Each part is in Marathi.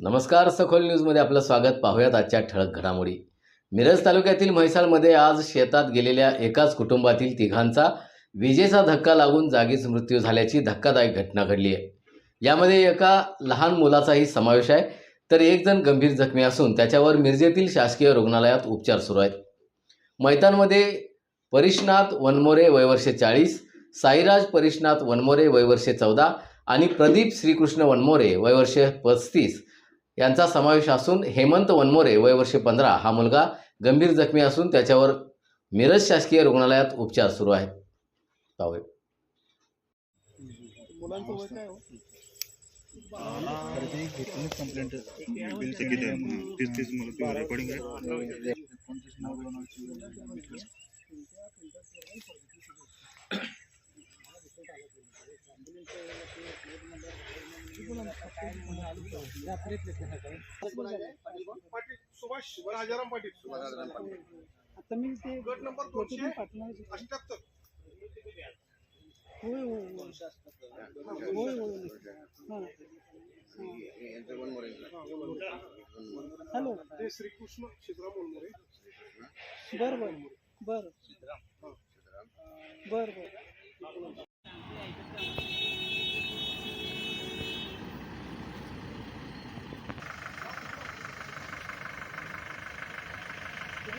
नमस्कार सखोल न्यूजमध्ये आपलं स्वागत. पाहूयात आजच्या ठळक घडामोडी. मिरज तालुक्यातील म्हैसाळमध्ये आज शेतात गेलेल्या एकाच कुटुंबातील तिघांचा विजेचा धक्का लागून जागीच मृत्यू झाल्याची धक्कादायक घटना घडली आहे. यामध्ये एका लहान मुलाचाही समावेश आहे तर एक जण गंभीर जखमी असून त्याच्यावर मिरजेतील शासकीय रुग्णालयात उपचार सुरू आहेत. मैतानमध्ये परिशनाथ वनमोरे वयवर्षे चाळीस साईराज परिशनाथ वनमोरे वयवर्षे चौदा आणि प्रदीप श्रीकृष्ण वनमोरे वयवर्षे पस्तीस यांचा समावेश असून हेमंत वनमोरे वयवर्षे पंधरा हा मुलगा गंभीर जखमी असून त्याच्यावर मिरज शासकीय रुग्णालयात उपचार सुरू आहेत पाटील. सुभाष राजाराम पाटील. आता मी ते गट नंबर दोनशे. अठ्याहत्तर. होय होय होय. होय होय हॅलो. ते श्रीकृष्ण शिवराम मुलमुरे बरं बरं. बरं. बरं बरं.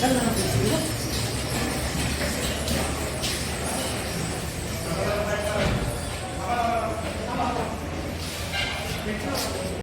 Salgan los